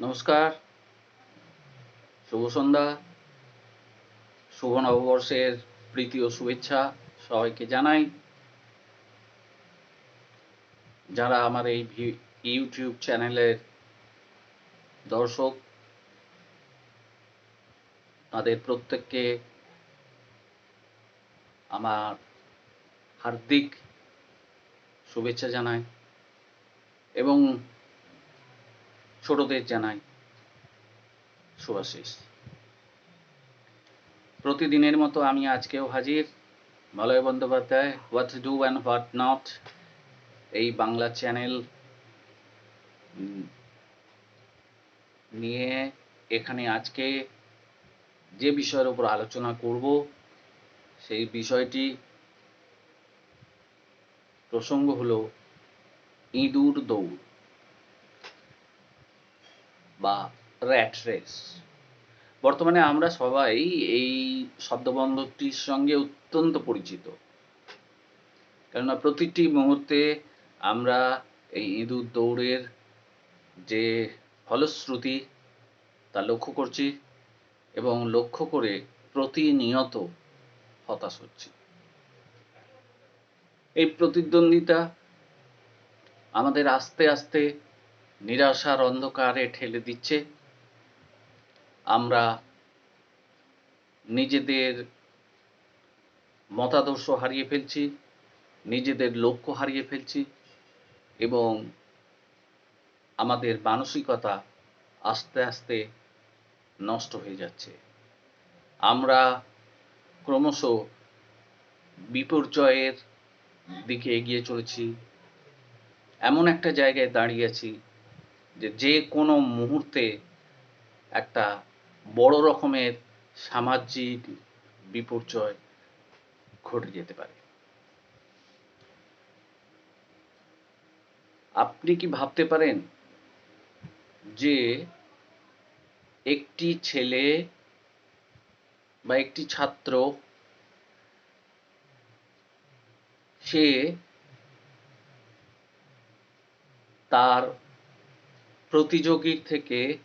নমস্কার। শুভ সন্ধ্যা। শুভ নববর্ষের প্রীতি ও শুভেচ্ছা সবাইকে জানাই। যারা আমার এই ইউটিউব চ্যানেলের দর্শক, তাদের প্রত্যেককে আমার হার্দিক শুভেচ্ছা জানাই। এবং ছোটদের জানাই শুভাশিস প্রতিদিনের মতো আমি আজকেও হাজির। Malay Bandyopadhyay what do and what not এই বাংলা চ্যানেল নিয়ে এখানে আজকে যে বিষয়ের উপর আলোচনা করব, সেই বিষয়টি প্রসঙ্গ হলো ইঁদুর দৌড়। বা র্যাট রেস বর্তমানে আমরা সবাই এই শব্দবন্ধটির সঙ্গে অত্যন্ত পরিচিত। কেননা প্রতিটি মুহূর্তে আমরা এই ইঁদুর দৌড়ের যে ফলশ্রুতি, তা লক্ষ্য করছি এবং লক্ষ্য করে প্রতিনিয়ত হতাশ হচ্ছি। এই প্রতিদ্বন্দ্বিতা আমাদের আস্তে আস্তে নিরাশার অন্ধকারে ঠেলে দিচ্ছে। আমরা নিজেদের মতাদর্শ হারিয়ে ফেলছি, নিজেদের লক্ষ্য হারিয়ে ফেলছি এবং আমাদের মানসিকতা আস্তে আস্তে নষ্ট হয়ে যাচ্ছে। আমরা ক্রমশ বিপর্যয়ের দিকে এগিয়ে চলেছি। এমন একটা জায়গায় দাঁড়িয়ে আছি যে যে কোনো মুহূর্তে একটা বড় রকমের সামাজিক বিপর্যয় ঘটে যেতে পারে। আপনি কি ভাবতে পারেন যে একটি ছেলে বা একটি ছাত্র সে তার প্রতিযোগীর থেকে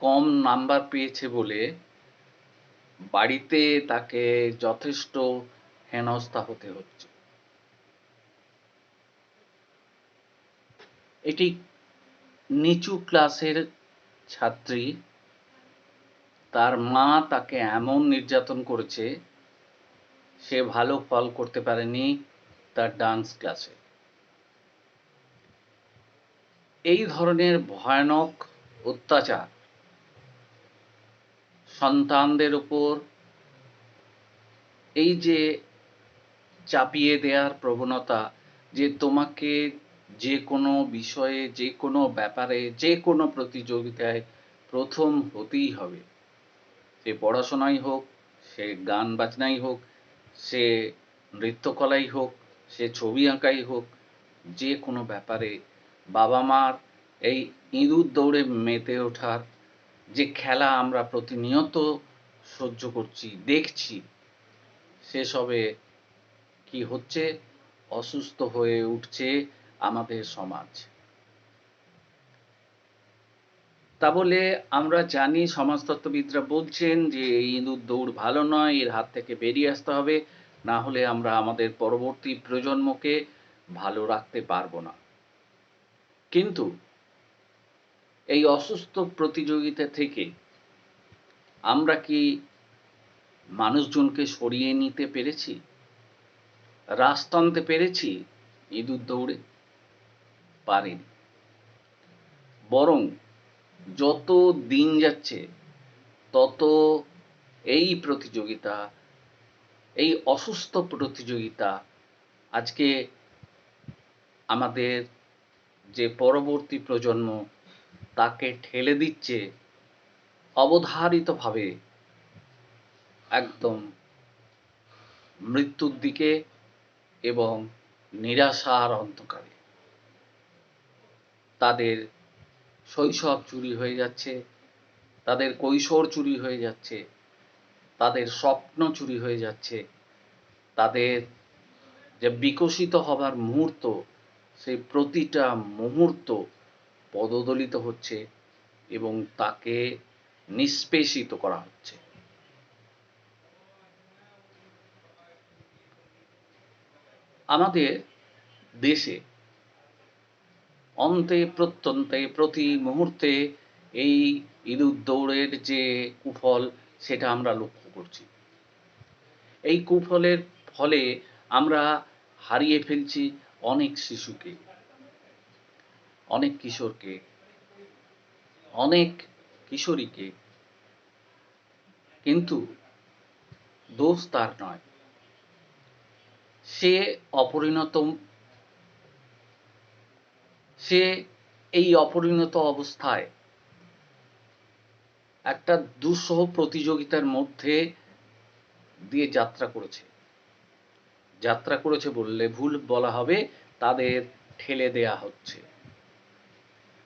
কম নাম্বার পেয়েছে বলে বাড়িতে তাকে যথেষ্ট হেনস্থা হতে হচ্ছে। এটি নিচু ক্লাসের ছাত্রী, তার মা তাকে এমন নির্যাতন করেছে, সে ভালো ফল করতে পারেনি তার ডান্স ক্লাসে। এই ধরনের ভয়ানক অত্যাচার সন্তানদের উপর এই যে চাপিয়ে দেওয়ার প্রবণতা, যে তোমাকে যে কোনো বিষয়ে, যে কোনো ব্যাপারে, যে কোনো প্রতিযোগিতায় প্রথম হতেই হবে। সে পড়াশোনাই হোক, সে গান বাজনাই হোক, সে নৃত্যকলাই হোক, সে ছবি আঁকাই হোক, যে কোনো ব্যাপারে বাবা মার এই ইঁদুর দৌড়ে মেতে ওঠার যে খেলা আমরা প্রতিনিয়ত সহ্য করছি, দেখছি, সেসবে কি হচ্ছে? অসুস্থ হয়ে উঠছে আমাদের সমাজ। তা বলে আমরা জানি সমাজতত্ত্ববিদরা বলছেন যে এই ইঁদুর দৌড় ভালো নয়, এর হাত থেকে বেরিয়ে আসতে হবে, না হলে আমরা আমাদের পরবর্তী প্রজন্মকে ভালো রাখতে পারব না। কিন্তু এই অসুস্থ প্রতিযোগিতা থেকে আমরা কি মানুষজনকে সরিয়ে নিতে পেরেছি? রাশ টানতে পেরেছি ইঁদুর দৌড়ে? পারিনি। বরং যত দিন যাচ্ছে, তত এই প্রতিযোগিতা, এই অসুস্থ প্রতিযোগিতা আজকে আমাদের যে পরবর্তী প্রজন্ম তাকে ঠেলে দিচ্ছে অবধারিতভাবে একদম মৃত্যুর দিকে এবং নিরাশার অন্ধকারে তাদের শৈশব চুরি হয়ে যাচ্ছে, তাদের কৈশোর চুরি হয়ে যাচ্ছে, তাদের স্বপ্ন চুরি হয়ে যাচ্ছে, তাদের যে বিকশিত হবার মুহূর্ত সেই প্রতিটা মুহূর্ত পদদলিত হচ্ছে এবং তাকে নিষ্পেষিত করা হচ্ছে। আমাদের দেশে অন্তে প্রত্যন্তে প্রতি মুহূর্তে এই ইঁদুর দৌড়ের যে কুফল, সেটা আমরা লক্ষ্য করছি। এই কুফলের ফলে আমরা হারিয়ে ফেলছি অনেক শিশুকে, অনেক কিশোরকে, অনেক কিশোরীকে, কিন্তু দোষ তার নয়। সে অপরিণত, সে এই অপরিণত অবস্থায় একটা দুঃসহ প্রতিযোগিতার মধ্যে দিয়ে যাত্রা করেছে। যাত্রা করেছে বললে ভুল বলা হবে, তাদের ঠেলে দেয়া হচ্ছে।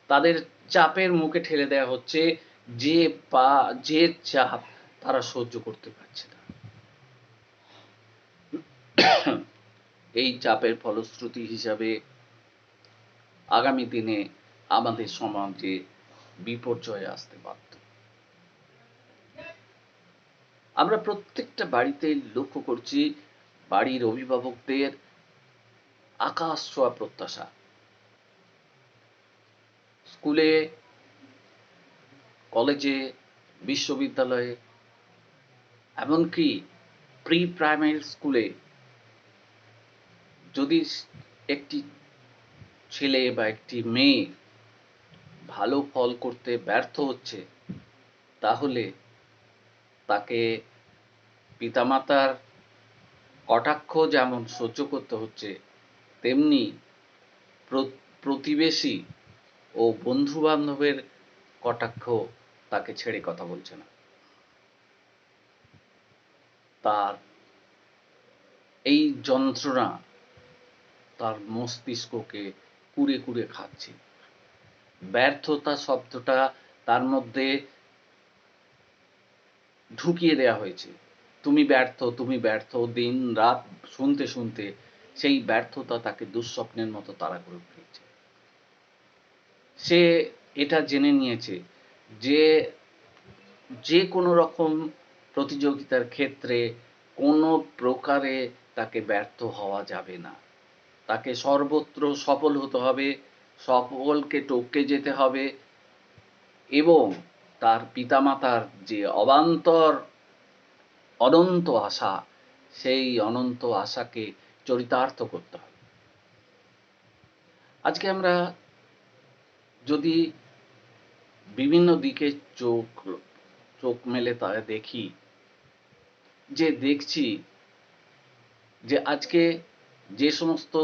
তাদের চাপের মুখে ঠেলে দেয়া হচ্ছে, যে পা, যে চাপ তারা সহ্য করতে পারছে না। এই চাপের ফলশ্রুতি হিসাবে আগামী দিনে আমাদের সমাজে বিপর্যয় আসতে বাধ্য। আমরা প্রত্যেকটা বাড়িতে লক্ষ্য করছি বাড়ির অভিভাবকদের আকাশ ছোঁয়া প্রত্যাশা। স্কুলে, কলেজে, বিশ্ববিদ্যালয়ে, এমনকি প্রি প্রাইমারি স্কুলে যদি একটি ছেলে বা একটি মেয়ে ভালো ফল করতে ব্যর্থ হচ্ছে, তাহলে তাকে পিতামাতার কটাক্ষ যেমন সহ্য করতে হচ্ছে, তেমনি প্রতিবেশী ও বন্ধু বান্ধবের কটাক্ষ তাকে ছেড়ে কথা বলছে না। তার এই যন্ত্রণা তার মস্তিষ্ককে কুড়ে কুড়ে খাচ্ছে। ব্যর্থতা শব্দটা তার মধ্যে ঢুকিয়ে দেয়া হয়েছে। তুমি ব্যর্থ তুমি ব্যর্থ, দিন, রাত শুনতে শুনতে সেই ব্যর্থতা তাকে দুঃস্বপ্নের মতো তাড়া করে ফেলছে সে এটা জেনে নিয়েছে যে যে কোনো রকম প্রতিযোগিতার ক্ষেত্রে কোনো প্রকারে তাকে ব্যর্থ হওয়া যাবে না। তাকে সর্বত্র সফল হতে হবে সফলকে টপকে যেতে হবে এবং তার পিতামাতার যে অবান্তর অনন্ত আশা, সেই অনন্ত আশাকে চরিতার্থ করতে হবে। আজকে আমরা যদি বিভিন্ন দিকে চোখ চোখ মেলে তা দেখি, যে দেখছি যে আজকে যে সমস্ত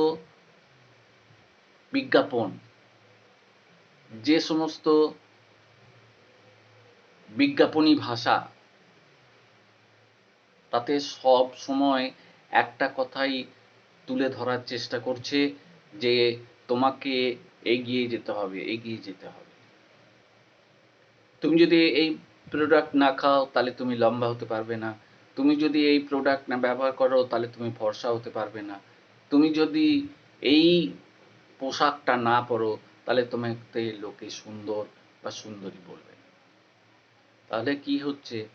বিজ্ঞাপন, যে সমস্ত বিজ্ঞাপনী ভাষা তাতে সব সময় একটা কথাই তুলে ধরার চেষ্টা করছে যে তোমাকে এগিয়ে যেতে হবে, এগিয়ে যেতে হবে। তুমি যদি এই প্রোডাক্ট না খাও, তাহলে তুমি লম্বা হতে পারবে না। তুমি যদি এই প্রোডাক্ট না ব্যবহার করো, তাহলে তুমি ফর্সা হতে পারবে না। তুমি যদি এই পোশাকটা না পরো, তাহলে তোমাকে লোকে সুন্দর বা সুন্দরী বলবে। তাহলে কি হচ্ছে?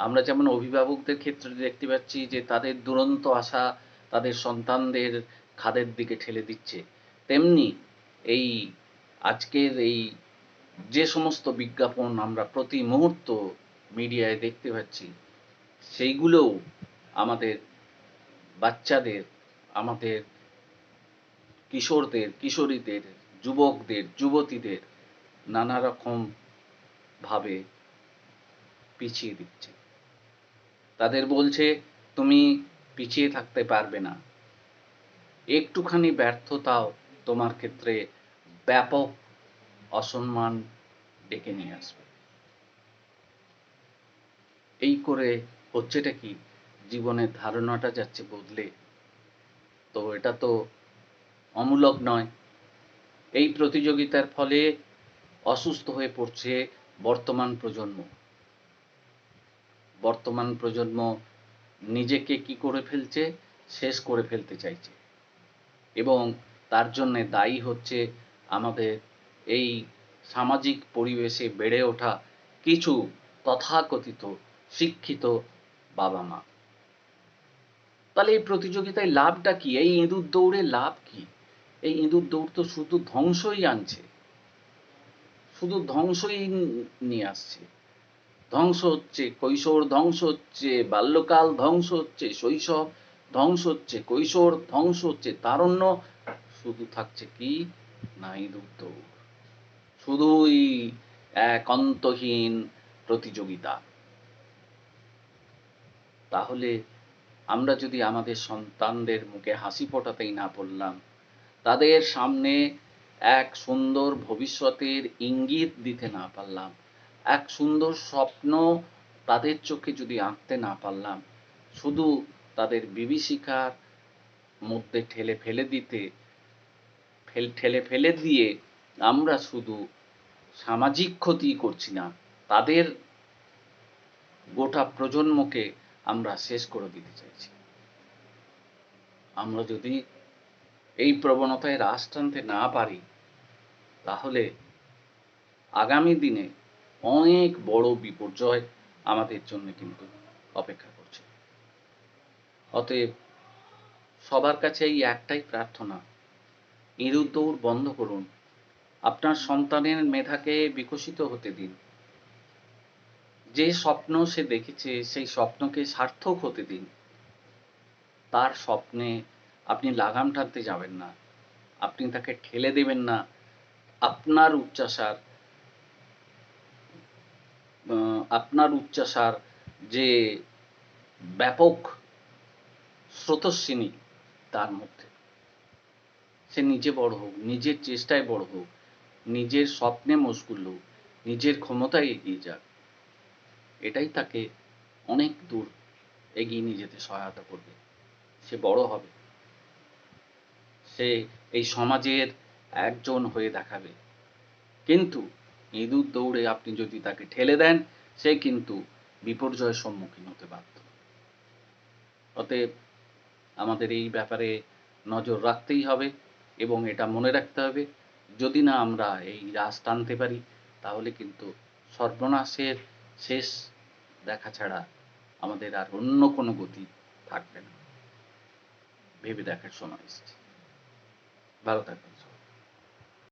আমরা যেমন অভিভাবকদের ক্ষেত্রে দেখতে পাচ্ছি যে তাদের দুরন্ত আশা তাদের সন্তানদের খাদের দিকে ঠেলে দিচ্ছে। তেমনি এই আজকের এই যে সমস্ত বিজ্ঞাপন আমরা প্রতি মুহূর্ত মিডিয়ায় দেখতে পাচ্ছি, সেইগুলোও আমাদের বাচ্চাদের, আমাদের কিশোরদের, কিশোরীদের, যুবকদের, যুবতীদের নানা রকম ভাবে পিছিয়ে দিচ্ছে। তাদের বলছে, তুমি পিছিয়ে থাকতে পারবে না। একটুখানি ব্যর্থতাও তোমার ক্ষেত্রে ব্যাপক অসম্মান ডেকে নিয়ে আসবে। এই করে হচ্ছেটা কি? জীবনের ধারণাটা যাচ্ছে বদলে। তো এটা তো অমূলক নয়। এই প্রতিযোগিতার ফলে অসুস্থ হয়ে পড়ছে বর্তমান প্রজন্ম। বর্তমান প্রজন্ম নিজেকে কি করে ফেলছে? শেষ করে ফেলতে চাইছে। এবং তার জন্যে দায়ী হচ্ছে আমাদের এই সামাজিক পরিবেশে বেড়ে ওঠা কিছু তথাকথিত শিক্ষিত বাবা মা। তাহলে এই প্রতিযোগিতায় লাভটা কি? এই ইঁদুর দৌড়ে লাভ কি? এই ইঁদুর দৌড় তো শুধু ধ্বংসই আনছে। শুধু ধ্বংসই নিয়ে আসছে। ধ্বংস হচ্ছে, কৈশোর ধ্বংস হচ্ছে, বাল্যকাল ধ্বংস হচ্ছে, শৈশব ধ্বংস হচ্ছে, কৈশোর ধ্বংস হচ্ছে। তারণ্য শুধু থাকছে কি? না ইঁদুর দৌড় শুধুই এক অন্তহীন প্রতিযোগিতা। তাহলে আমরা যদি আমাদের সন্তানদের মুখে হাসি ফোটাতেই না বললাম, তাদের সামনে এক সুন্দর ভবিষ্যতের ইঙ্গিত দিতে না পারলাম এক সুন্দর স্বপ্ন তাদের চোখে যদি আঁকতে না পারলাম, শুধু তাদের বিভীষিকার মধ্যে ঠেলে ফেলে দিতে, ফেল, ঠেলে ফেলে দিয়ে আমরা শুধু সামাজিক ক্ষতি করছি না, তাদের গোটা প্রজন্মকে আমরা শেষ করে দিতে চাইছি। আমরা যদি এই প্রবণতায় রাশ টানতে না পারি, তাহলে আগামী দিনে অনেক বড় বিপর্যয় আমাদের জন্য কিন্তু অপেক্ষা করছে। অতএব সবার কাছে এই একটাই প্রার্থনা ইঁদুর দৌড় বন্ধ করুন। আপনার সন্তানের মেধাকে বিকশিত হতে দিন। যে স্বপ্ন সে দেখেছে, সেই স্বপ্নকে সার্থক হতে দিন। তার স্বপ্নে আপনি লাগাম টানতে যাবেন না। আপনি তাকে ঠেলে দেবেন না। আপনার উচ্চাসার আপনার উচ্চাসার যে ব্যাপক স্রোতস্বিনী তার মধ্যে। সে নিজে বড় হোক, নিজের চেষ্টায় বড় হোক, নিজের স্বপ্নে মশগুল হোক, নিজের ক্ষমতায় এগিয়ে যাক, এটাই তাকে অনেক দূর এগিয়ে নিয়ে যেতে সহায়তা করবে। সে বড় হবে। সে এই সমাজের একজন হয়ে দেখাবে। কিন্তু ইঁদুর দৌড়ে আপনি যদি তাকে ঠেলে দেন, সে কিন্তু বিপর্যয়ের সম্মুখীন হতে বাধ্য। অতএব আমাদের এই ব্যাপারে নজর রাখতেই হবে এবং এটা মনে রাখতে হবে। যদি না আমরা এই রাস টানতে পারি, তাহলে কিন্তু সর্বনাশের শেষ দেখা ছাড়া আমাদের আর অন্য কোনো গতি থাকবে না। ভেবে দেখার সময় এসেছে। ভালো থাকবেন।